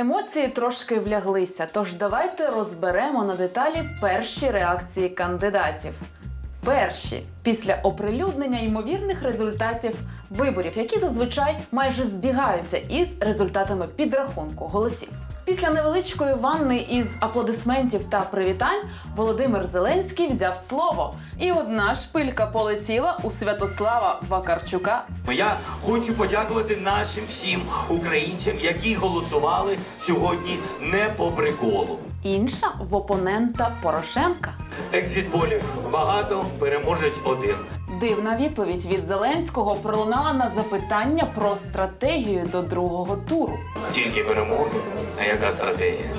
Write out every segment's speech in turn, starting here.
Емоції трошки вляглися, тож давайте розберемо на деталі перші реакції кандидатів. Перші після оприлюднення ймовірних результатів виборів, які зазвичай майже збігаються із результатами підрахунку голосів. Після невеличкої ванни із аплодисментів та привітань Володимир Зеленський взяв слово, і одна шпилька полетіла у Святослава Вакарчука. Я хочу подякувати нашим всім українцям, які голосували сьогодні не по приколу. Інша в опонента Порошенка. Екзитполів багато, переможець один. Дивна відповідь від Зеленського пролунала на запитання про стратегію до другого туру. Тільки перемоги. А яка стратегія?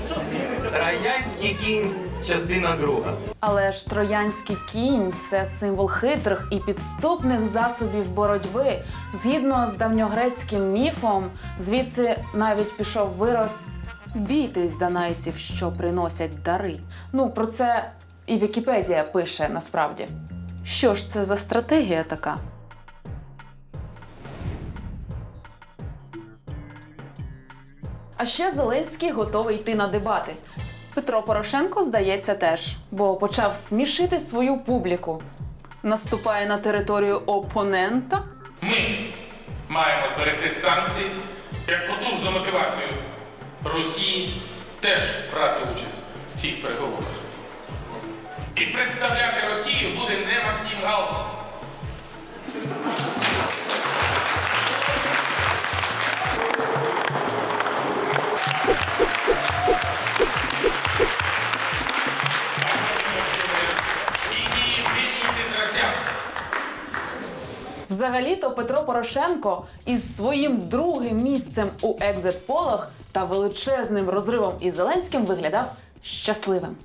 Радянський кінь, частина друга. Але ж троянський кінь це символ хитрих і підступних засобів боротьби. Згідно з давньогрецьким міфом, звідси навіть пішов вираз бійтесь данайців, що приносять дари. Ну про це і Вікіпедія пише насправді. Що ж це за стратегія така? А ще Зеленський готовий йти на дебати. Петро Порошенко, здається, теж, бо почав смішити свою публіку. Наступає на територію опонента. Ми маємо зберегти санкції як потужну мотивацію Росії теж брати участь в цих переговорах. І представляти Петросян. Взагалі-то Петро Порошенко із своїм другим місцем у екзит-полах та величезним розривом із Зеленським виглядав щасливим.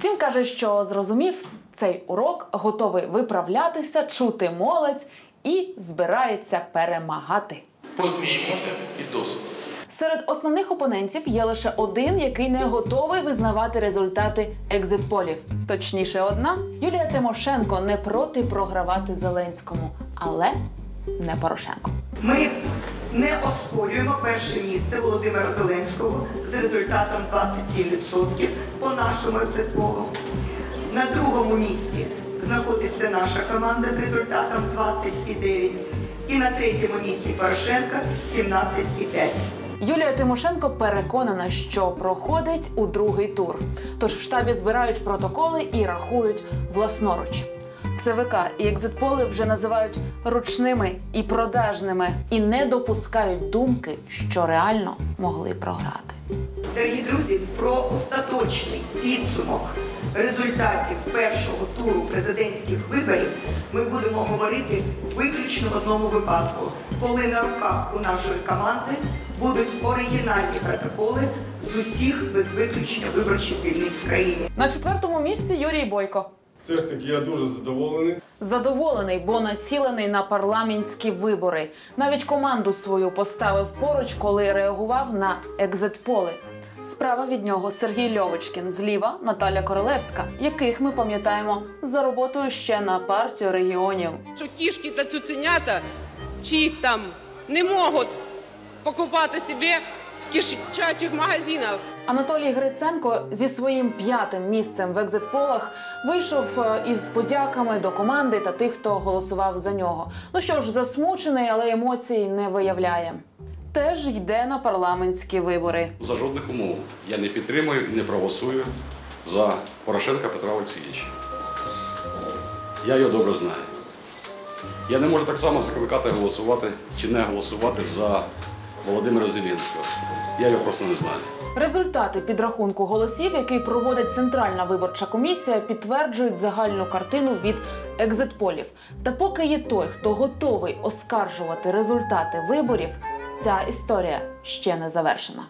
Втім, каже, що зрозумів цей урок, готовий виправлятися, чути молодь і збирається перемагати. Посміємося і досить. Серед основних опонентів є лише один, який не готовий визнавати результати екзитполів. Точніше, одна Юлія Тимошенко не проти програвати Зеленському, але не Порошенко. Ми не оспорюємо перше місце Володимира Зеленського з результатом 27% по нашому екзитполу. На другому місці знаходиться наша команда з результатом 20,9%. І на третьому місці Порошенка 17,5%. Юлія Тимошенко переконана, що проходить у другий тур. Тож в штабі збирають протоколи і рахують власноруч. ЦВК і екзитполи вже називають ручними і продажними і не допускають думки, що реально могли програти. Дорогі друзі, про остаточний підсумок результатів першого туру президентських виборів ми будемо говорити виключно в одному випадку, коли на руках у нашої команди будуть оригінальні протоколи з усіх без виключення виборчих дільниць в країні. На четвертому місці Юрій Бойко. Все ж таки я дуже задоволений. Задоволений, бо націлений на парламентські вибори. Навіть команду свою поставив поруч, коли реагував на екзитполи. Справа від нього Сергій Льовочкін, зліва Наталя Королевська, яких ми пам'ятаємо за роботою ще на партію регіонів. що кішки та цуценята чиїсь там не можуть покупати собі в кишачих магазинах. Анатолій Гриценко зі своїм п'ятим місцем в екзитполах вийшов е, із подяками до команди та тих, хто голосував за нього. Ну що ж, засмучений, але емоцій не виявляє. Теж йде на парламентські вибори. За жодних умов я не підтримую і не проголосую за Порошенка Петра Олексійовича. Я його добре знаю. Я не можу так само закликати голосувати чи не голосувати за Володимира Зеленського. Я його просто не знаю. Результати підрахунку голосів, який проводить Центральна виборча комісія, підтверджують загальну картину від екзитполів. Та поки є той, хто готовий оскаржувати результати виборів, ця історія ще не завершена.